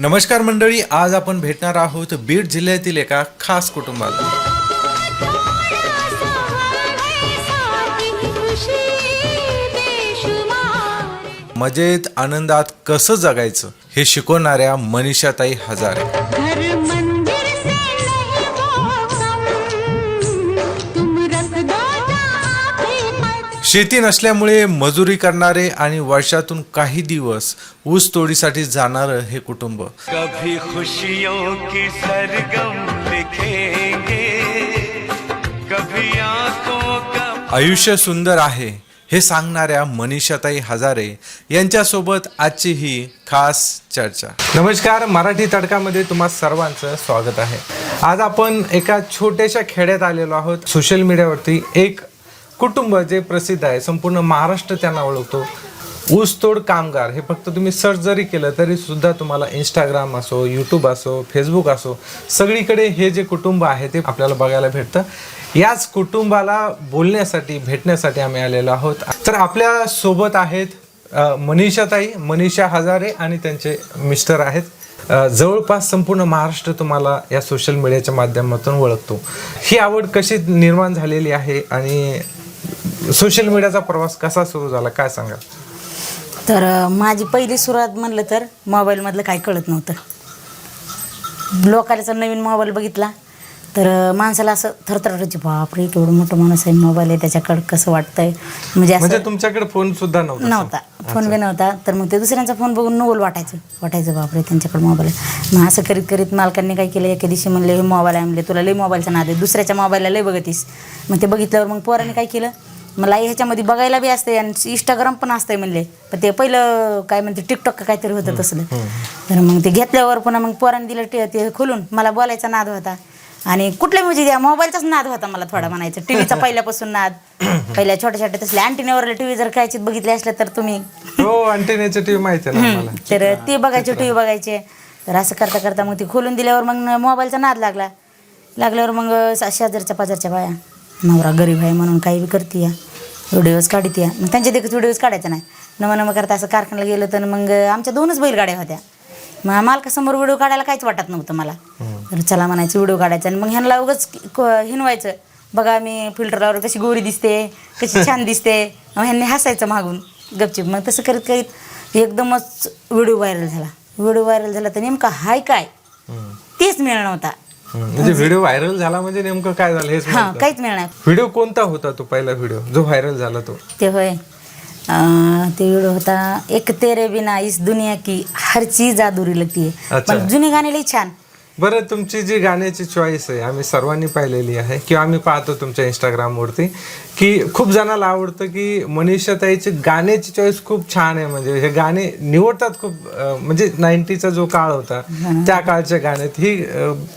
नमस्कार मंडळी आज आपण भेटणार आहोत बीड जिल्ह्यातील एका खास कुटुंबाला. मजेत आनंदात कसं जगायचं हे शिकवणाऱ्या मनीषाताई हजारे. शेती नसल्यामुळे मजुरी करणारे आणि वर्षातून काही दिवस ऊस तोडीसाठी जाणारं हे कुटुंब. कभी खुशियों की सरगम लिखेंगे कभी आंखों का आयुष्य सुंदर आहे हे सांगणाऱ्या मनीषाताई हजारे यांच्यासोबत आजची ही खास चर्चा. नमस्कार मराठी तडकामध्ये तुम्हा सर्वांचं स्वागत आहे. आज आपण एका छोट्याशा खेड्यात आलेलो आहोत. सोशल मीडियावरती एक कुटुंब जे प्रसिद्ध आहे संपूर्ण महाराष्ट्र त्यांना ओळखतो. ऊसतोड कामगार हे फक्त तुम्ही सर्च जरी केलं तरी सुद्धा तुम्हाला इंस्टाग्राम असो यूट्यूब असो फेसबुक असो सगळीकडे हे जे कुटुंब आहे ते आपल्याला बघायला भेटतं. याच कुटुंबाला बोलण्यासाठी भेटण्यासाठी आम्ही आलेलो आहोत. तर आपल्यासोबत आहेत मनीषाताई. मनीषा हजारे आणि त्यांचे मिस्टर आहेत. जवळपास संपूर्ण महाराष्ट्र तुम्हाला या सोशल मीडियाच्या माध्यमातून ओळखतो. ही आवड कशी निर्माण झालेली आहे आणि सोशल मीडियाचा प्रवास कसा सुरू झाला? काय सांगाल? तर अ, माझी पहिली सुरुवात म्हणलं तर मोबाईलमधलं काही कळत नव्हतं. लोकांचा नवीन मोबाईल बघितला. तर अ, माणसाला असं थरथराटायची बापरे केवढं मोठं माणूस आहे मोबाईल आहे त्याच्याकडं कसं वाटतंय? म्हणजे म्हणजे असं तुमच्याकडे फोन सुद्धा नव्हता नव्हता. फोन बी नव्हता. तर मग ते दुसऱ्यांचा फोन बघून नवल वाटायचं. वाटायचं बापरे त्यांच्याकडे मोबाईल आहे. मग असं करीत करीत मालकांनी काय केलं? एके दिवशी म्हणले हे मोबाईल आहे म्हणले तुला लई मोबाईलचा नाद आहे. दुसऱ्याच्या मोबाईलला लई बघतीस. मग ते बघितल्यावर मग पोरांनी काय केलं? मला ह्याच्यामध्ये बघायला बी असते आणि इंस्टाग्राम पण असतंय म्हणले. पण ते पहिलं काय म्हणते टिकटॉक का काहीतरी होतं तसलं. तर मग ते घेतल्यावर पुन्हा मग पोरांनी दिलं ते- ते खोलून. मला बोलायचा नाद होता. आणि कुठल्या म्हणजे त्या मोबाईलचाच नाद होता मला थोडा म्हणायचं. टीव्हीचा पहिल्यापासून नाद. पहिल्या छोट्या छोट्या तसल्या अँटीनेवरले टीव्ही जर काय बघितले असले तर तुम्ही. हो अंटेनेचं टीव्ही माहिती आहे ना मला तर ते बघायचे टीव्ही बघायचे. तर असं करता करता मग ते खोलून दिल्यावर मग मोबाईलचा नाद लागला. लागल्यावर मग शेजारच्या पाजारच्या बाया नवरा गरीब आहे म्हणून काही बी करते या. व्हिडिओज काढत या मग त्यांच्या देखत व्हिडिओज काढायचा नाही. नमं नमं करता असं कारखान्याला गेलं तर मग आमच्या दोनच बैलगाड्या होत्या. मग मालकासमोर व्हिडिओ काढायला काहीच वाटत नव्हतं मला. तर चला म्हणायचं व्हिडिओ काढायचा आणि मग ह्यांना उगाच हिनवायचं बघा मी फिल्टरवर कशी गोरी दिसते कशी छान दिसते. मग ह्यांनी हसायचं मागून गपचिप. मग तसं करीत करीत एकदमच व्हिडिओ व्हायरल झाला. व्हिडिओ व्हायरल झाला तर नेमका हाय काय? तेच मिळणं होता म्हणजे व्हिडिओ व्हायरल झाला म्हणजे नेमकं काय झालं हेच हां काहीच मिळणार व्हिडिओ कोणता होता तो पहिला व्हिडिओ जो व्हायरल झाला तो? ते होय. अं, ते व्हिडिओ होता एक तेरे बिना इस दुनिया की हर चीज अधुरी लगती है. अच्छा. पण जुनी गाणी लई छान. बरं तुमची जी गाण्याची चॉईस आहे आम्ही सर्वांनी पाहिलेली आहे किंवा आम्ही पाहतो तुमच्या इंस्टाग्रामवरती की खूप जणाला आवडतं की मनीषाताईची गाण्याची चॉईस खूप छान आहे. म्हणजे हे गाणे निवडतात खूप म्हणजे नाईन्टीचा जो काळ होता त्या काळच्या गाण्यात ही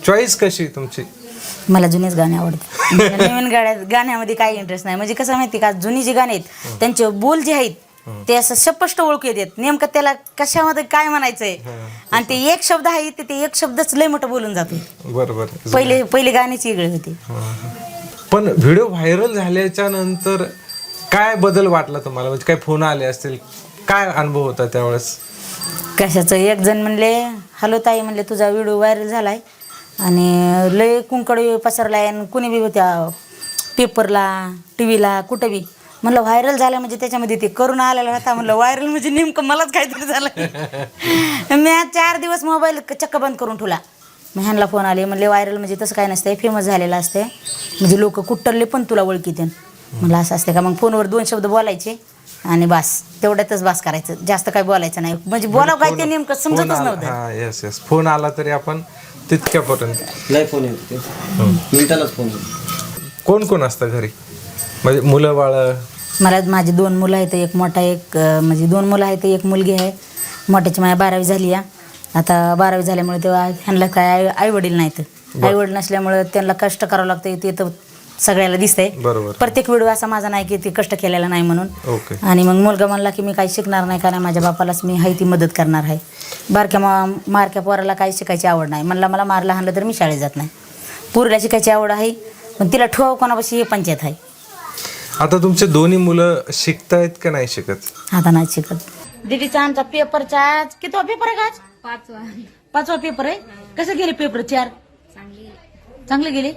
चॉईस कशी तुमची? मला जुनेच गाणे आवडतात. नवीन गाण्यात गाण्यामध्ये काही इंटरेस्ट नाही. म्हणजे कसं माहिती का? जुनी जी गाणी आहेत त्यांचे बोल जे आहेत ते असं स्पष्ट ओळखू येतात नेमकं त्याला कशामध्ये काय म्हणायचंय? आणि ते एक शब्द आहे ते- ते एक शब्दच लय मोठं बोलून जातो बरोबर. पहिले पहिले गाण्याची वेगळी होती. पण व्हिडिओ व्हायरल झाल्याच्यानंतर काय बदल वाटला तुम्हाला? म्हणजे काय फोन आले असतील? काय अनुभव होता त्यावेळेस? कशाचं? एक जण म्हणले हॅलो ताई म्हणले तुझा व्हिडिओ व्हायरल झालाय. आणि लय कुंकड पसरलाय आणि कुणी बी त्या पेपरला टी व्हीला कुठं बी. म्हणलं व्हायरल झालं म्हणजे त्याच्यामध्ये ते करोना आलेला होता. म्हणलं व्हायरल म्हणजे नेमकं मलाच काहीतरी झालं. मी आज चार दिवस मोबाईल चक्क बंद करून ठेवला. मग ह्यांना फोन आले म्हणले व्हायरल म्हणजे तसं काय नसतंय फेमस झालेलं असते म्हणजे लोक कुठले पण तुला ओळखीते म्हणलं असं असते का? मग फोनवर दोन शब्द बोलायचे आणि बास तेवढ्यातच बास करायचं. जास्त काय बोलायचं नाही. म्हणजे बोलावं काय ते नेमकं समजतच नव्हतं. हा येस येस फोन आला तरी आपण तितक्यापर्यंत नाही फोन येतो ते मिनिटालाच फोन कोण कोण असतं घरी? म्हणजे मुलं बाळ? मला माझी दोन मुलं आहेत एक मोठा एक म्हणजे दोन मुलं आहेत एक मुलगी आहे. मोठ्याची माझ्या बारावी झाली आहे आता बारावी झाल्यामुळे तेव्हा ह्यांना काय आई वडील नाहीत. आई वडील नसल्यामुळे त्यांना कष्ट करावं लागतं ते तर सगळ्याला दिसतंय. बरोबर. प्रत्येक व्हिडिओ असा माझा नाही की ते कष्ट केलेला नाही म्हणून. आणि मग मुलगा म्हणला की मी काही शिकणार नाही कारण माझ्या बापालाच मी हाय ती मदत करणार आहे. बारक्या मा मारक्या पोराला काही शिकायची आवड नाही. म्हणला मला मारला हाणलं तर मी शाळेत जात नाही. पुरीला शिकायची आवड आहे पण तिला ठेवा कोणापाशी हे पंचायत आहे. आता तुमचे दोन्ही मुलं शिकतायत का नाही शिकत? आता नाही शिकत. दीदीचा आमचा पेपरचा आज किती पेपर आहे का आज? पाचवा. पाचवा पेपर आहे? कसं गेले पेपर चार? चांगली चांगले गेले?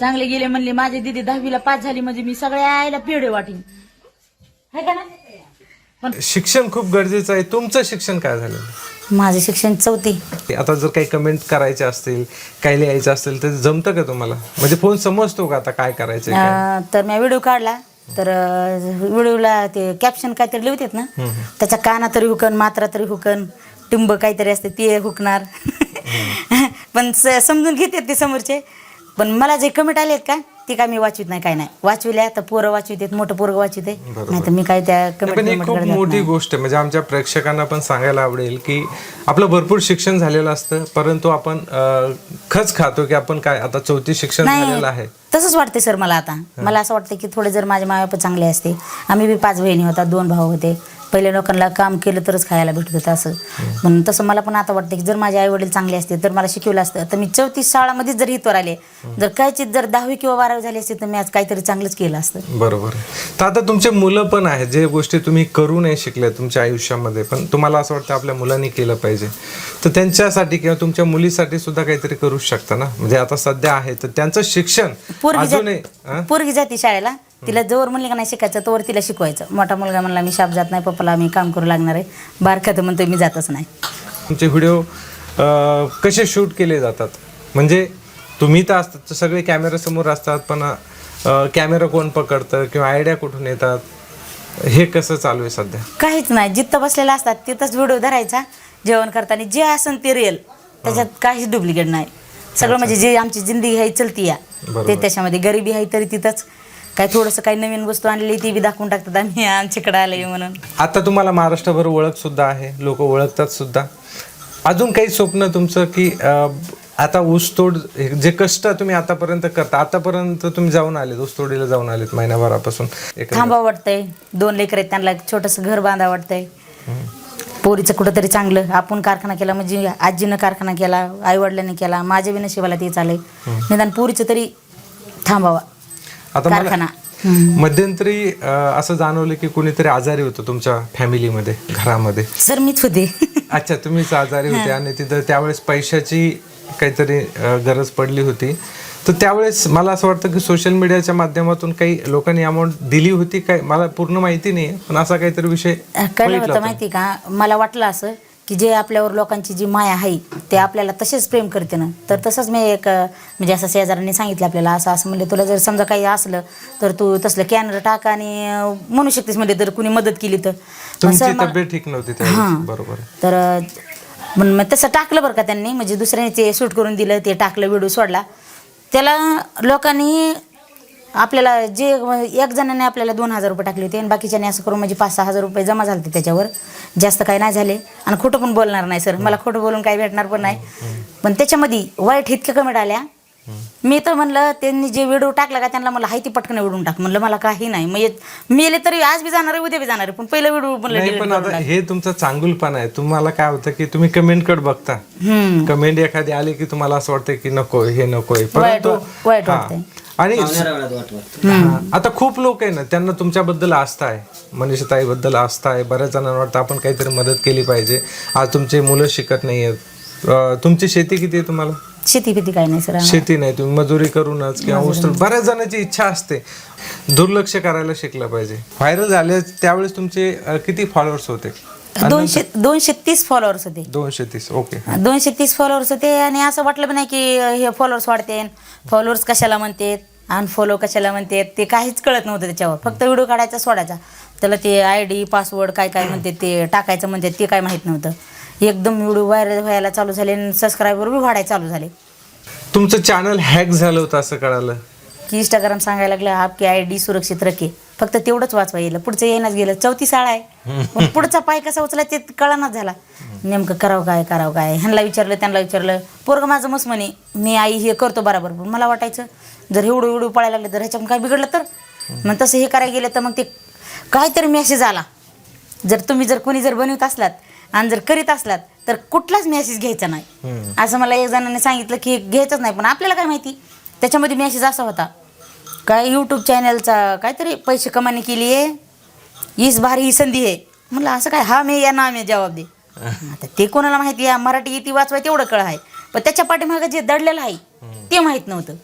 चांगले गेले म्हणले माझी दिदी दहावीला पास झाली म्हणजे मी सगळ्या आईला पेढे वाटीन. है का ना? शिक्षण खूप गरजेचं आहे. तुमचं शिक्षण काय झालं? माझं शिक्षण चौथी. आता जर काही कमेंट करायचे असतील काही लिहायचं असेल तर जमतं का तुम्हाला? म्हणजे फोन समजतो का आता काय करायचं अं, तर मी व्हिडिओ काढला. तर व्हिडिओला ते कॅप्शन काहीतरी लिहतात ना? त्याच्या काना तरी हुकन मात्रा तरी हुकन टिंब काहीतरी असते ते हुकणार. पण स- समजून घेतात ते समोरचे. पण मला जे कमेंट आले आहेत का ते काय मी वाचवित नाही काय नाही. वाचविल्या तर पोरं वाचवित मोठं पोरं वाचवित नाही तर मी काय त्या पण ही कमेंट खूप मोठी गोष्ट आहे. म्हणजे आमच्या प्रेक्षकांना पण सांगायला आवडेल की आपलं भरपूर शिक्षण झालेलं असतं परंतु आपण अं, खच खातो की आपण काय आता चौथी शिक्षण झालेलं आहे. नाही तसंच वाटते सर मला आता. मला असं वाटतं की थोडे जर माझे माय चांगले असते. आम्ही बी पाच बहिणी होता दोन भाऊ होते. पहिले लोकांना काम केलं तरच खायला भेटत होतं असं. म्हणून तसं मला पण आता वाटतं की जर माझे आई वडील चांगले असते तर मला शिकवलं असतं. तर मी चौतीस शाळामध्येच जर इथवर आले जर कायचित जर दहावी किंवा बारावी झाली असते तर मी आज काहीतरी चांगलंच केलं असतं. बरोबर. तर आता तुमचे मुलं पण आहेत जे गोष्टी तुम्ही करू नाही शिकले तुमच्या आयुष्यामध्ये पण तुम्हाला असं वाटतं आपल्या मुलांनी केलं पाहिजे. तर त्यांच्यासाठी किंवा तुमच्या मुलीसाठी सुद्धा काहीतरी करू शकता ना? म्हणजे आता सध्या आहे तर त्यांचं शिक्षण अजूनही हं? पोरगी जाते शाळेला. तिला जवळ म्हणले का नाही शिकायचं तोवर तिला शिकवायचं. मोठा मुलगा म्हणला मी शाप जात नाही पप्पाला मी काम करू लागणार आहे. बारखा तर म्हणतो मी जातच नाही. तुमचे व्हिडिओ कसे शूट केले जातात? म्हणजे तुम्ही तर असतात सगळे कॅमेऱ्यासमोर असतात पण कॅमेरा कोण पकडतं किंवा आयडिया कुठून येतात? हे कसं चालू आहे सध्या? काहीच नाही. जिथं बसलेला असतात तिथंच व्हिडिओ धरायचा जेवण करताना. जे असन ते रिअल त्याच्यात काहीच डुप्लिकेट नाही. सगळं म्हणजे जे आमची जिंदगी आहे चलती या. ते त्याच्यामध्ये गरिबी आहे तरी तिथंच काय थोडंसं काही नवीन वस्तू आणलेली ती बी दाखवून टाकतात आम्ही आमच्याकडे आलोय म्हणून. आता तुम्हाला महाराष्ट्रभर ओळख सुद्धा आहे लोक ओळखतात सुद्धा. अजून काही स्वप्न तुमचं की अं, आता ऊसतोड जे कष्ट तुम्ही आतापर्यंत करता आतापर्यंत तुम्ही जाऊन आलेत ऊसतोडीला जाऊन आलेत महिनाभरापासून? एक थांबा वाटतंय. दोन लेकर आहेत त्यांना एक छोटंसं घर बांधा वाटतंय. पोरीचं कुठंतरी चांगलं. आपण कारखाना केला म्हणजे आजीनं कारखाना केला आई वडिलांनी केला माझ्या बी नशिबाला ते चालय. निदान पोरीचं तरी थांबावा. आता मला कारखाना. मध्यंतरी अं, असं जाणवलं की कोणीतरी आजारी होतं तुमच्या फॅमिलीमध्ये घरामध्ये. सर मीच होते. अच्छा तुम्हीच आजारी होते आणि तिथं त्यावेळेस पैशाची काहीतरी अं, गरज पडली होती. तर त्यावेळेस मला असं वाटतं की सोशल मीडियाच्या माध्यमातून काही लोकांनी अमाऊंट दिली होती काय? मला पूर्ण माहिती नाही पण असा काहीतरी विषय कळलं बघितला होतं होता. माहिती का? मला वाटलं असं की जे आपल्यावर लोकांची जी माया आहे ते आपल्याला तसेच प्रेम करते ना. तर तसंच मी एक म्हणजे असं शेजाऱ्यांनी सांगितलं आपल्याला असं असं म्हणजे तुला जर समजा काही असलं तर तू तसलं कॅनर टाक आणि म्हणू शकतेस म्हणजे तर कुणी मदत केली तर. तब्येत ठीक नव्हती त्यावेळेस. बरोबर. तर मग मग तसं टाकलं बरं का त्यांनी म्हणजे दुसऱ्याने ते शूट करून दिलं ते टाकलं व्हिडिओ सोडला. त्याला लोकांनी आपल्याला जे एक जणाने आपल्याला दोन हजार रुपये टाकले होते आणि बाकीच्याने असं करून म्हणजे पाच सहा हजार रुपये जमा झाले होते त्याच्यावर. जास्त काही नाही झाले. आणि खोटं पण बोलणार नाही सर. मला खोटं बोलून काही भेटणार पण नाही. पण त्याच्यामध्ये वाईट इतक्या कमेंट आल्या. मी तर म्हणलं त्यांनी जे व्हिडिओ टाकला का त्यांना मला हायती पटकन विडून टाक. म्हणलं मला काही नाही. मग मेले तरी आज बी जाणार उद्या बी जाणार पण पहिलं व्हिडिओ म्हणलं नाही पण आता टाक. हे तुमचं चांगुलपण आहे. तुम्हाला काय होतं की तुम्ही कमेंट कड बघता. कमेंट एखादी आली की तुम्हाला असं वाटतं की नको हे नकोय वाईट वाईट हा. वाटतंय. आणि हा. आता खूप लोक आहे ना त्यांना तुमच्याबद्दल आस्था आहे. मनीषाताईबद्दल आस्था आहे. बऱ्याच जणांना वाटतं आपण काहीतरी मदत केली पाहिजे. आज तुमचे मुलं शिकत नाही आहेत. तुमची शेती किती आहे तुम्हाला? शेती बिती काही नाही सर शेती नाही तुम्ही मजुरी करूनच किंवा तोड- बऱ्याच जणांची इच्छा असते. दुर्लक्ष करायला शिकलं पाहिजे. व्हायरल झाले त्यावेळेस तुमचे अं, किती फॉलोअर्स होते? दोनशे दोनशे तीस फॉलोअर्स होते. दोनशे तीस ओके. दोनशे तीस फॉलोअर्स होते आणि असं वाटलं पण नाही की हे फॉलोअर्स वाढते. फॉलोअर्स कशाला म्हणतात अनफॉलो कशाला म्हणतात ते काहीच कळत नव्हतं त्याच्यावर. फक्त व्हिडिओ काढायचा सोडायचा. त्याला ते आय डी पासवर्ड काय काय म्हणते ते टाकायचं म्हणतात ते काय माहीत नव्हतं. एकदम व्हिडिओ व्हायरल व्हायला चालू झाले आणि सबस्क्रायबर बी वाढायला चालू झाले. तुमचं चॅनल हॅक झालं होतं असं कळालं. की इंस्टाग्राम सांगायला लागलं आपकी आय डी सुरक्षित रखे. फक्त तेवढंच वाचवा येईल. पुढचं येणंच गेलं. चौथी शाळा आहे. पण पुढचा पाय कसा उचला ते कळानाच झाला. नेमकं करावं काय करावं काय? ह्यांना विचारलं त्यांना विचारलं. पोरगं माझं मस्त म्हणे मी आई हे करतो बरोबर. पण मला वाटायचं जर एवढं एवढं पळायला लागलं तर ह्याच्यात काय बिघडलं तर? मग तसं हे करायला गेलं तर मग ते काहीतरी मेसेज आला. जर तुम्ही जर कोणी जर बनवत असलात आणि जर करीत असलात तर कुठलाच मेसेज घ्यायचा नाही. असं मला एक जणांनी सांगितलं की घ्यायचंच नाही पण आपल्याला काय माहिती? त्याच्यामध्ये मेसेज असा होता. काय यूट्यूब चॅनलचा काहीतरी पैसे कमानी केली आहे? हीच भारी ही संधी आहे. म्हणलं असं काय हा मी या ना मी जवाब दे. आता ते कोणाला माहिती आहे मराठी इति वाचवाय तेवढं कळ आहे. पण त्याच्या पाठीमागं जे दडलेलं आहे ते माहीत नव्हतं.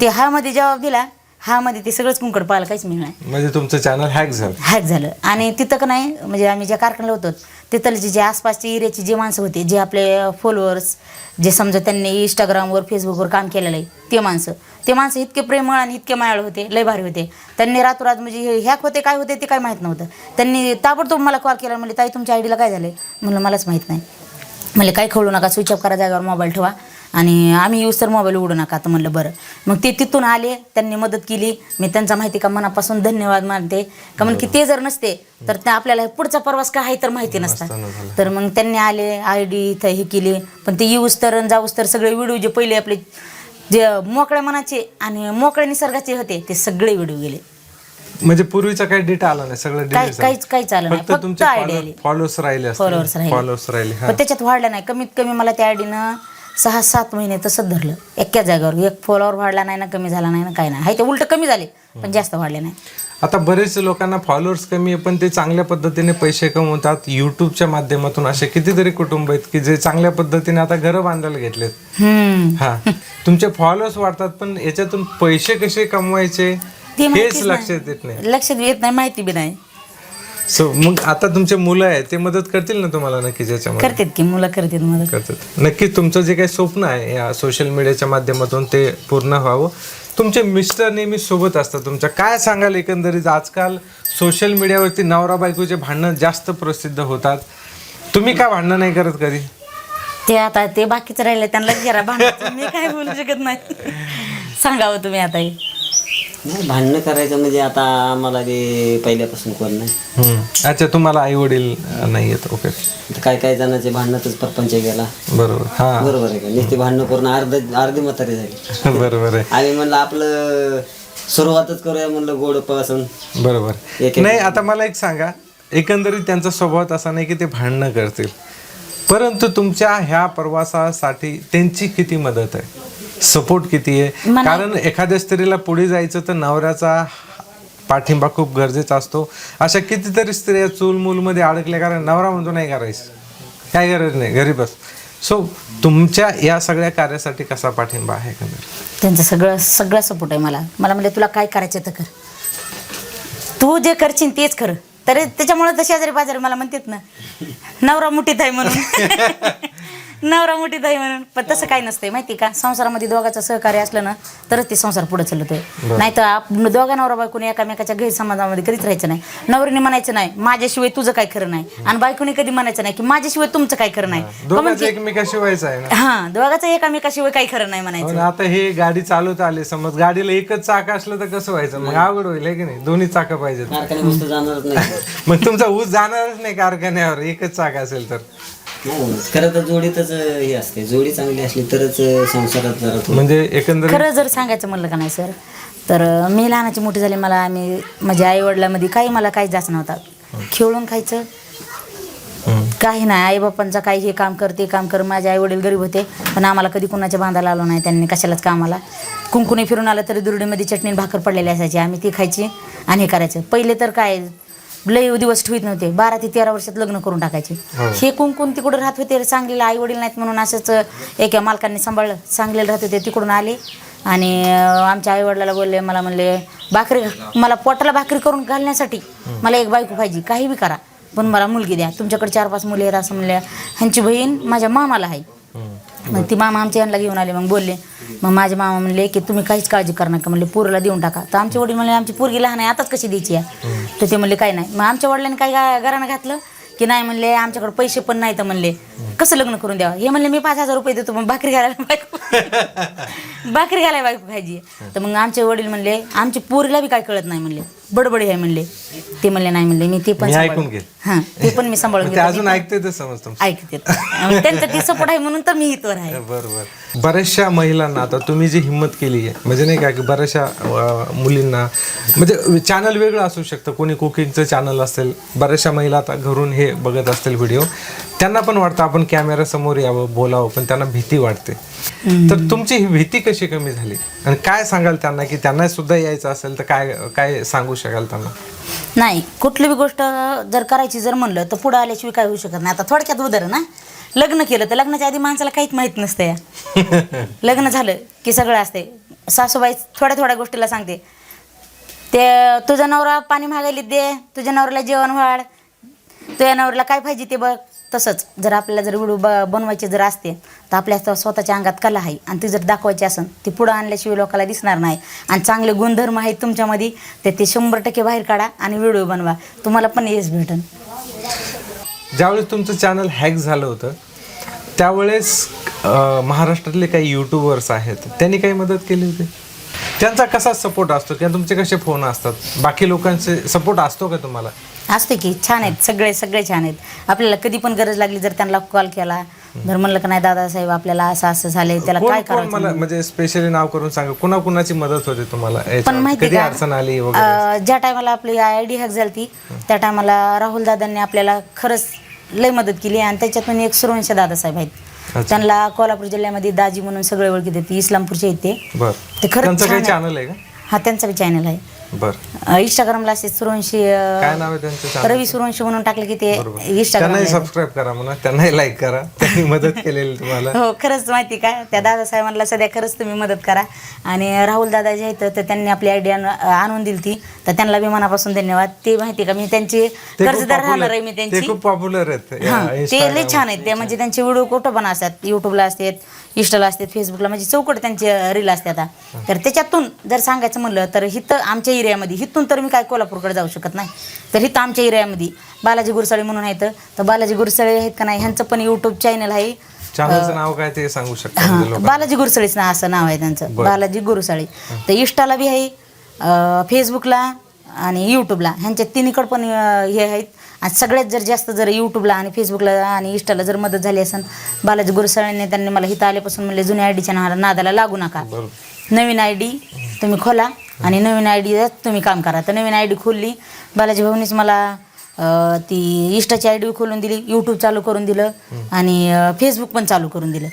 ते हा मध्ये जवाब दिला. हा मध्ये ते सगळंच कुंकड पाहायला काहीच मिळणार म्हणजे तुमचं चॅनल हॅक झालं. हॅक झालं. आणि तिथं का नाही म्हणजे आम्ही ज्या कारखान्याला होतो तिथले जे आसपासचे एरियाचे जे माणसं होते जे आपले फॉलोअर्स जे समजा त्यांनी इंस्टाग्रामवर फेसबुकवर काम केलेलं आहे ते माणसं. ते माणसं इतके प्रेमळ आणि इतके मायाळ होते लय भारी होते. त्यांनी रातोरात म्हणजे हे हॅक होते काय होते ते काय माहीत नव्हतं. त्यांनी ताबडतोब मला कॉल केला म्हणजे ताई तुमच्या आयडीला काय झालं म्हणलं मलाच माहीत नाही. म्हणले काही खवळू नका स्विच ऑफ करा जागेवर मोबाईल ठेवा. आणि आम्ही यूज तर मोबाईल उघडू नका तर म्हणलं बरं. मग ते तिथून आले त्यांनी मदत केली. मी त्यांचा माहिती का मनापासून धन्यवाद मानते. का म्हणजे की ते जर नसते तर त्या आपल्याला पुढचा प्रवास काय आहे तर माहिती नसता तर मग त्यांनी आले आय डी इथं हे केली. पण ते येऊस तर जाऊस तर सगळे व्हिडिओ जे पहिले आपले जे मोकळ्या मनाचे आणि मोकळ्या निसर्गाचे होते ते सगळे व्हिडिओ गेले. म्हणजे पूर्वीचा काही डेटा आला नाही सगळं काहीच- काहीच आलं नाही. फक्त तुमचे. फॉलोअर्स राहिले फॉलोअर्स राहिले. फॉलोअर्स राहिले पण त्याच्यात वाढलं नाही. कमीत कमी मला त्या आयडीनं सहा सात महिने तसंच धरलं. एका जागेवर. एक फॉलोअर वाढला नाही ना कमी झाला नाही ना काय नाही. हाय ते उलट कमी झाले पण जास्त वाढले नाही. आता बरेच लोकांना फॉलोअर्स कमी आहे पण ते चांगल्या पद्धतीने पैसे कमवतात. युट्यूबच्या माध्यमातून असे कितीतरी कुटुंब आहेत की जे चांगल्या पद्धतीने आता घरं बांधायला घेतलेत. हम्म. हा. तुमचे फॉलोअर्स वाढतात पण याच्यातून पैसे कसे कमवायचे? ते हेच माहितीच लक्षात येत नाही. लक्षात येत नाही माहिती बी नाही. सो मग आता तुमचे मुलं आहेत ते मदत करतील ना तुम्हाला नक्कीच याच्यामध्ये? करतात की मुलं करतात मदत. करतात. नक्कीच तुमचं जे काही स्वप्न आहे या सोशल मीडियाच्या माध्यमातून ते पूर्ण व्हावं. तुमचे मिस्टर नेहमी सोबत असतात तुमच्या. काय सांगाल एकंदरीत? आजकाल सोशल मीडियावरती नवरा बायकोचे भांडणं जास्त प्रसिद्ध होतात. तुम्ही काय भांडणं नाही करत कधी? ते आता ते बाकीचं राहिलं त्यांना विचारा भांडायचं. मी काय बोलू शकत नाही. सांगावं तुम्ही आता हे. नाही भांडणं करायचं म्हणजे आता आम्हाला ते पहिल्यापासून कोण नाही. हम्म. अच्छा तुम्हाला आई वडील नाही येत. ओके आता काय काय जणांचे भांडणातच परपंच गेला. बरोबर. हा. बरोबर आहे का? नुसती भांडणं करून अर्ध अर्धी म्हातारी झाली. बरोबर आहे. आम्ही म्हणलं आपलं सुरुवातच करूया म्हणलं गोडपासून. बरोबर. एक- नाही आता मला एक सांगा. एकंदरीत त्यांचा स्वभाव असा नाही की ते भांडणं करतील. परंतु तुमच्या ह्या प्रवासासाठी त्यांची किती मदत आहे? सपोर्ट किती आहे? कारण एखाद्या स्त्रीला पुढे जायचं तर नवऱ्याचा पाठिंबा खूप गरजेचा असतो. अशा कितीतरी स्त्रिया चूलमूलमध्ये अडकल्या कारण नवरा म्हणतो नाही करायचं. काय गरज नाही. घरी बस. सो तुमच्या या सगळ्या कार्यासाठी कसा पाठिंबा आहे एकंदरीत त्यांचं सगळं सगळं सपोर्ट आहे मला. मला म्हणले तुला काय करायचं तर कर. तू जे करशील तेच खरं तरी त्याच्यामुळे तर शेजारी पाजारी मला म्हणतात ना नवरा मुठीत आहे म्हणून. नवरा मुठीत आहे म्हणून. पण तसं काही नसतंय माहिती का? संसारामध्ये दोघाचं सहकार्य असलं ना तरच ते संसार पुढे चालतोय. नाही तर आप दोघा नवरा बायकोने एकामेकाच्या गैरसमाजामध्ये कधीच राहायचं नाही. नवरीने म्हणायचं नाही माझ्याशिवाय तुझं काय खरं नाही. आणि बायकोने कधी म्हणायचं नाही की माझ्याशिवाय तुमचं काय खरं नाही. का दोघांचं म्हणजे एकमेकाशिवायचं आहे ना? हा दोघाचं एकामेकाशिवाय काही खरं नाही हो म्हणायचं ना, आता हे गाडी चालवत आले समज गाडीला एकच चाक असलं तर कसं व्हायचं? मग अवघड होईल है की नाही? दोन्ही चाक पाहिजेत. मग तुमचा ऊस जाणारच नाही कारखान्यावर एकच चाक असेल तर. नाही खरं तर जोडीतच हे असते. जोडी चांगली असली तरच संसारात जरा थोडं- म्हणजे एकंदरीत खरं जर सांगायचं म्हणलं का नाही सर तर अं, मी लहानाची मोठी झाली मला आम्ही माझ्या आई वडिलांमध्ये काही मला काही जास्त नव्हता. खेळून खायचं. काही नाही. आईबापांचा काही हे काम कर ते काम कर. माझे आई वडील गरीब होते पण आम्हाला कधी कुणाच्या बांधायला आलो नाही त्यांनी कशालाच कामाला. कुंकुने फिरून आलं तरी दुरडीमध्ये चटणी आणि भाकर पडलेली असायची. आम्ही ती खायची आणि हे करायचं. पहिले तर काय लय दिवस ठेवीत नव्हते. बारा ते तेरा वर्षात लग्न करून टाकायचे. हे. कुंकुन तिकडं राहत होते सांगलीला आई वडील नाहीत म्हणून असंच एका मालकांनी सांभाळलं. सांगलीला राहत होते तिकडून आले. आणि आमच्या आई वडिलाला बोलले मला म्हणले भाकरी मला पोटाला भाकरी करून घालण्यासाठी मला एक बायको पाहिजे काही बी करा. पण मला मुलगी द्या. तुमच्याकडे चार पाच मुली आहेत असं म्हणल्या ह्यांची बहीण माझ्या मामाला आहे. मग ती मामा आमच्या यांना घेऊन आले मग बोलले मग माझे मामा म्हणले की तुम्ही काहीच काळजी करू नका म्हणले पोरीला देऊन टाका. तर आमचे वडील म्हणले आमची पोरगी लहान आहे आताच कशी द्यायची आहे तर ते म्हणले काय नाही. मग आमच्या वडिलांनी काय गा- घरानं घातलं की नाही म्हणले आमच्याकडे पैसे पण नाही. तर म्हणले कसं लग्न करून द्यावं? हे म्हणले मी पाच हजार रुपये देतो मग भाकरी घालायला बायको भाकरी घालायला बायको खायची तर मग आमचे वडील म्हणले आमची पोरीला बी काय कळत नाही म्हणले. बडबडी आहे म्हणले. ते म्हणले नाही म्हणले मी ते पण मी सांभाळून- ऐकून घेईन. हां ते पण मी सांभाळून ते घेतो. अजून ऐकते ते समज तुमचं. ऐकते त्यांचं ते सपोर्ट आहे म्हणून तर मी इथवर आहे. बरोबर बऱ्याचशा महिलांना आता तुम्ही जी हिंमत केली आहे म्हणजे नाही का की बऱ्याचशा अं, मुलींना म्हणजे चॅनल वेगळं असू शकतं. कोणी कुकिंगचं चॅनल असेल बऱ्याचशा महिला आता घरून हे बघत असतील व्हिडिओ त्यांना पण वाटतं आपण कॅमेरा समोर यावं बोलावं पण त्यांना भीती वाटते. तर तुमची ही भीती कशी कमी झाली? आणि काय सांगाल त्यांना की त्यांना सुद्धा यायचं असेल तर काय काय सांगू शकाल त्यांना? नाही कुठली बी गोष्ट जर करायची जर म्हणलं तर पुढं आल्याशिवाय काय होऊ शकत नाही. आता थोडक्यात उदाहरण ना लग्न केलं तर लग्नाच्या आधी माणसाला काहीच माहीत नसतं या लग्न झालं की सगळं असते सासूबाई थोड्या थोड्या गोष्टीला सांगते. ते तुझा नवरा पाणी मागायला दे तुझ्या नवऱ्याला जेवण वाढ तुझ्या नवऱ्याला काय पाहिजे ते बघ. तसंच जर आपल्याला जर व्हिडिओ ब बनवायचे जर असते तर आपल्या स्वतःच्या अंगात कला आहे. आणि ती जर दाखवायची असेल ती पुढं आणल्याशिवाय लोकांना दिसणार नाही. आणि चांगले गुणधर्म आहेत तुमच्यामध्ये तर ते शंभर टक्के बाहेर काढा आणि व्हिडिओ बनवा. तुम्हाला पण यश भेटन. ज्यावेळेस तुमचं चॅनल हॅक झालं होतं त्यावेळेस महाराष्ट्रातले काही युट्यूबर्स आहेत त्यांनी काही मदत केली होती? त्यांचा कसा सपोर्ट असतो? किंवा तुमचे कसे फोन असतात? बाकी लोकांचे सपोर्ट असतो का तुम्हाला? असते की छान आहेत. सगळे सगळे छान आहेत. आपल्याला कधी पण गरज लागली जर त्यांना कॉल केला जर म्हणलं का नाही दादासाहेब आपल्याला असं असं झालंय त्याला कोण काय कोण करायचं मला म्हणजे स्पेशली नाव करून सांगा. कुणा कुणाची मदत होते तुम्हाला? पण? माहिती कधी का? अडचण आली वगैरे? अं, ज्या टायमाला आपली आय डी हॅक झाली ती त्या टायमाला राहुल दादांनी आपल्याला खरंच लय मदत केली आणि त्याच्यातून एक सुरवंश दादासाहेब आहेत. त्यांना कोल्हापूर जिल्ह्यामध्ये दाजी म्हणून सगळे ओळखी देते इस्लामपूरचे आहेत ते. बर. ते खरंच त्यांचं काही छान आहे. चॅनल आहे का? हा त्यांचा बी चॅनल आहे. बर. इंस्टाग्रामला असे सुरवंशी काय नाव आहे त्यांचं? रवी सुरवंशी म्हणून टाकलं की ते बरोबर. इंस्टाग्राम सबस्क्राईब करा म्हणा. त्यांनाही लाईक करा. त्यांनी मदत केलेली तुम्हाला. हो खरंच माहिती का? त्या दादासाहेबांना सध्या खरंच तुम्ही मदत करा. आणि राहुल दादा जे आहेत तर त्यांनी आपली आयडिया आणून दिली ती. तर त्यांना बी मनापासून धन्यवाद. ते माहिती का? मी त्यांचे ते खूप कर्जदार राहणार आहे मी ते त्यांची. खूप पॉप्युलर आहेत या हां ते लय Instagram छान आहेत. ते म्हणजे त्यांचे व्हिडिओ कुठं पण असतात. युट्यूबला असतात इंस्टाला असतात फेसबुकला म्हणजे चौकट त्यांचे रील असतात आता. तर त्याच्यातून जर सांगायचं म्हणलं तर हिथं आमच्या एरियामध्ये. हिथून तर मी काय कोल्हापूरकडे जाऊ शकत नाही. तर हिथं आमच्या एरियामध्ये बालाजी गुरसाळे म्हणून आहेत. तर बालाजी गुरसाळे आहेत का नाही ह्यांचं पण यूट्यूब चॅनल आहे. चॅनलचं नाव काय ते सांगू शकता म्हणजे हां. बालाजी गुरसाळीच ना असं नाव आहे त्यांचं. बालाजी गुरसाळी. तर इंस्टाला बी आहे फेसबुकला आणि यूट्यूबला ह्यांच्या तिन्हीकडं पण हे आहेत. आणि सगळ्यात जर जास्त जर यूट्यूबला आणि फेसबुकला आणि इंस्टाला जर मदत झाली असेल बालाजी गुरसाळीने त्यांनी मला इथं आल्यापासून म्हणले जुन्या आय डीच्या नावाला नादाला लागू नका. नवीन आय डी तुम्ही खोला. आणि नवीन आय डी तुम्ही काम करा. तर नवीन आय डी खोलली. बालाजी भाऊनीच मला ती इंस्टाची आय डी खोलून दिली. यूट्यूब चालू करून दिलं. आणि फेसबुक पण चालू करून दिलं.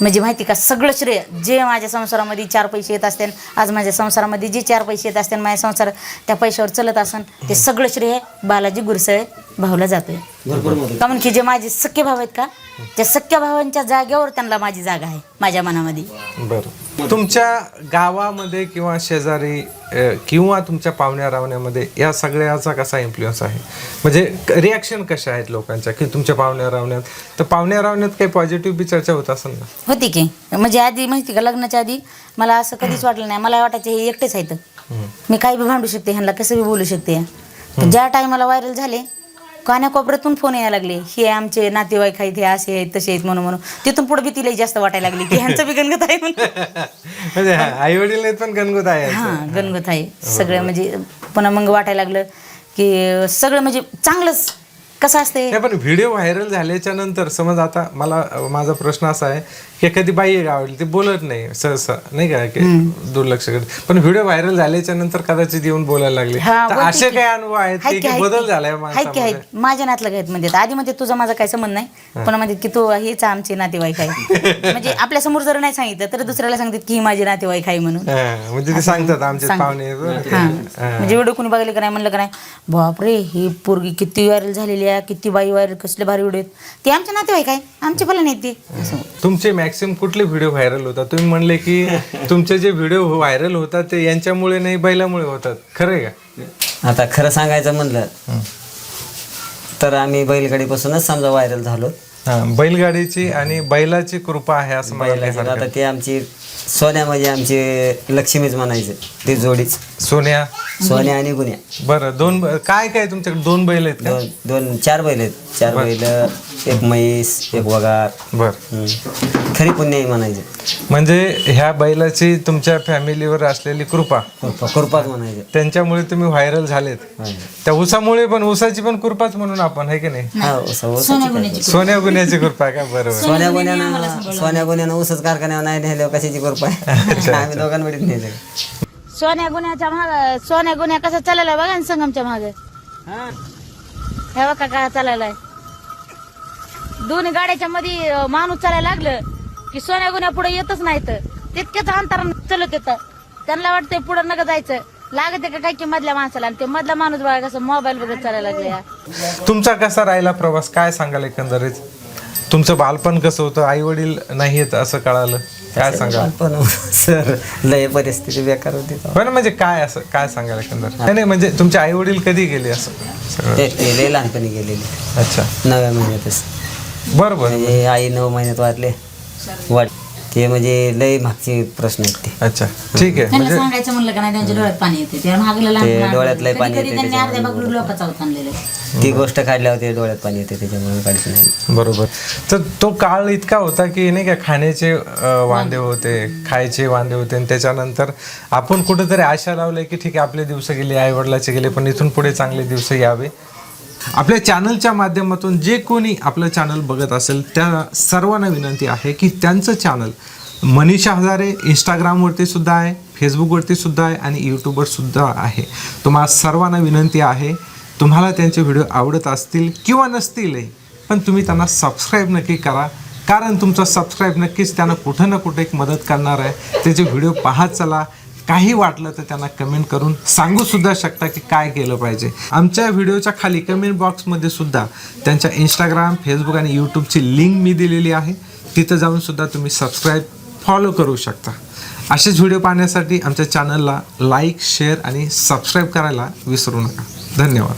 म्हणजे माहिती का सगळं श्रेय. जे माझ्या संसारामध्ये चार पैसे येत असतील आज माझ्या संसारामध्ये जे चार पैसे येत असतील माझ्या संसार त्या पैशावर चलत असन ते सगळं श्रेय बालाजी गुरसळे भाऊला जातोय. कारण की जे माझे सख्खे भाव आहेत का त्या सख्या भावांच्या जागेवर त्यांना माझी जागा आहे माझ्या मनामध्ये. बरं. तुमच्या गावामध्ये किंवा शेजारी अ, किंवा तुमच्या पाहुण्या रावण्यामध्ये या सगळ्याचा कसा इन्फ्लुएन्स आहे? म्हणजे रिॲक्शन कशा आहेत लोकांच्या? की तुमच्या पाहुण्या रावण्यात तर पाहुण्या रावण्यात काही पॉझिटिव्ह बी चर्चा होत असेल ना? होती की. म्हणजे आधी माहिती का लग्नाच्या आधी मला असं कधीच वाटलं नाही. मला वाटायचं हे एकटेच आहेत. मी काही बी भांडू शकते ह्यांना कसं बी बोलू शकते. पण ज्या टायमाला व्हायरल झाले कान्याकोपऱ्यातून फोन यायला लागले. हे आमचे नातेवाईक आहेत हे असे आहेत तसे आहेत म्हणून म्हणून. तिथून पुढे भीतीला जास्त वाटायला लागली की ह्यांचं बी गणगत आहे म्हणून. म्हणजे आई वडील पण गणगोत आहे हां गणगत आहे. सगळं म्हणजे पुन्हा मग वाटायला लागलं की सगळं म्हणजे चांगलंच. कसं असते पण व्हिडिओ व्हायरल झाल्याच्यानंतर समज आता मला माझा प्रश्न असा आहे एखादी बाई आहे गावातली ती बोलत नाही सहसा नाही का? की दुर्लक्ष करते. पण व्हिडिओ व्हायरल झाल्याच्यानंतर कदाचित येऊन बोलायला लागले. हा, तर बोलते असे की. काही अनुभव आहेत की, की बदल की. झालाय की माणसामध्ये? माझ्या नातलं आहेत म्हणजे. आधी म्हणजे तुझा माझा काही संबंध नाही. पण म्हणतात की तू हेच आमचे नातेवाईक आहे. म्हणजे आपल्यासमोर जर नाही सांगितलं तर दुसऱ्याला सांगतात की ही माझी नातेवाईक आहे म्हणून. हा, म्हणजे ते सांगतात आमचे पाहुणे. हा. म्हणजे व्हिडिओ कोणी बघायला का नाही म्हणलं का नाही बापरे ही पोरगी किती व्हायरल झालेली आहे किती बाई व्हायरल कसले भारी व्हिडिओ आहेत. ते आमचे नातेवाईक आहे आमचे भले नाहीत ते. असं. तुमचे मॅक्सिमम कुठले व्हिडिओ व्हायरल होतात? तुम्ही म्हणले की तुमचे जे व्हिडिओ व्हायरल होतात ते यांच्यामुळे नाही बैलामुळे होतात. खरं आहे का? आता खरं सांगायचं म्हणलं तर आम्ही बैलगाडीपासूनच समजा व्हायरल झालो. बैलगाडीची आणि बैलाची कृपा आहे असं बैलाची. आता ते आमची सोन्या म्हणजे आमची लक्ष्मीच म्हणायचं ती जोडीच. सोन्या? सोन्या आणि गुन्ह्या बरं दोन ब- काय काय तुमच्याकडे दोन बैल आहेत का? दोन दोन चार बैल आहेत. चार बैल एक म्हैस एक वगार. बर. हम्म. खरी पुण्य म्हणायचं. म्हणजे ह्या बैलाची तुमच्या फॅमिलीवर असलेली कृपा. कृपा कृपाच म्हणायचं. त्यांच्यामुळे तुम्ही व्हायरल झालेत. होय. त्या उसामुळे पण उसाची पण कृपाच म्हणून आपण आहे की नाही? हा, काय? सोन्या गुन्ह्याची कृपा. का? बरोबर सोन्या गुन्ह्यानं सोन्या गुन्ह्यानं ऊसच कारखान्यावर नाही नेल्यावर कशाची कृपा आहे? आम्ही दोघांवरच नेले सोन्या गुन्ह्याच्या माग सोन्या गुन्ह्या कसा चाललाय बघा ना संगमच्या मागे. हे. बघा का चाललाय. दोन्ही गाड्याच्या मध्ये माणूस चालायला लागलं की सोन्या गुन्ह्या पुढे येतच नाहीत. तितक्याच अंतर चलत येतं त्यांना वाटतंय पुढे नका जायचं. लागते का काय की मधल्या माणसाला? आणि ते मधला माणूस बघा कसं मोबाईल बघत चालायला लागले तुमचा कसा राहिला प्रवास? काय सांगाल एकंदरीत? तुमचं बालपण कसं होतं? आई वडील नाही येत असं कळालं. काय सांगाल? पण सर लय परिस्थिती बेकार होती. पण म्हणजे काय असं काय सांगाल एकंदर? नाही नाही म्हणजे तुमचे आई वडील कधी गेले असं? सगळं. ते ते लय लहानपणी गेलेले अच्छा. नव्या महिन्यातच. बरोबर म्हणजे आई नऊ महिन्यात वाटले वाट ते म्हणजे लय मागचे प्रश्न आहेत ते. अच्छा ठीक आहे. त्यांना म्हणजे सांगायचं म्हणलं का नाही त्यांच्या डोळ्यात पाणी येते. ते मागलं ते लहान डोळ्यात लय पाणी कधी येते त्यांनी अर्ध्या त्याच्यामुळे बागडूर लोकांचा होत आणलेलं. ती गोष्ट काढल्यावर ते डोळ्यात पाणी येते त्याच्यामुळे काढली नाही. बरोबर. तर तो काळ इतका होता की नाही का खाण्याचे अं, वांदे होते खायचे वांदे होते आणि त्याच्यानंतर आपण कुठेतरी आशा लावले की ठीक आहे आपले दिवस गेले आई वडिलाचे गेले पण इथून पुढे चांगले दिवस यावे. आपल्या चॅनलच्या माध्यमातून जे कोणी आपलं चॅनल बघत असेल त्या सर्वांना विनंती आहे की त्यांचं चॅनल मनीषा हजारे इंस्टाग्रामवरती सुद्धा आहे फेसबुकवरती सुद्धा आहे आणि यूट्यूबवर सुद्धा आहे. तुम्हाला सर्वांना विनंती आहे तुम्हाला त्यांचे व्हिडिओ आवडत असतील किंवा नसतीलही पण तुम्ही त्यांना सबस्क्राईब नक्की करा. कारण तुमचा सबस्क्राईब नक्कीच त्यांना कुठं ना कुठं एक मदत करणार आहे. त्याचे व्हिडिओ पाहत चला काही वाटलं तर त्यांना कमेंट करून सांगू सुद्धा शकता की काय केलं पाहिजे. आमच्या व्हिडिओच्या खाली कमेंट बॉक्समध्ये सुद्धा त्यांच्या इंस्टाग्राम फेसबुक आणि यूट्यूबची लिंक मी दिलेली आहे. तिथं जाऊन सुद्धा तुम्ही सबस्क्राईब फॉलो करू शकता. असेच व्हिडिओ पाहण्यासाठी आमच्या चॅनलला लाईक शेअर आणि सबस्क्राईब करायला विसरू नका. धन्यवाद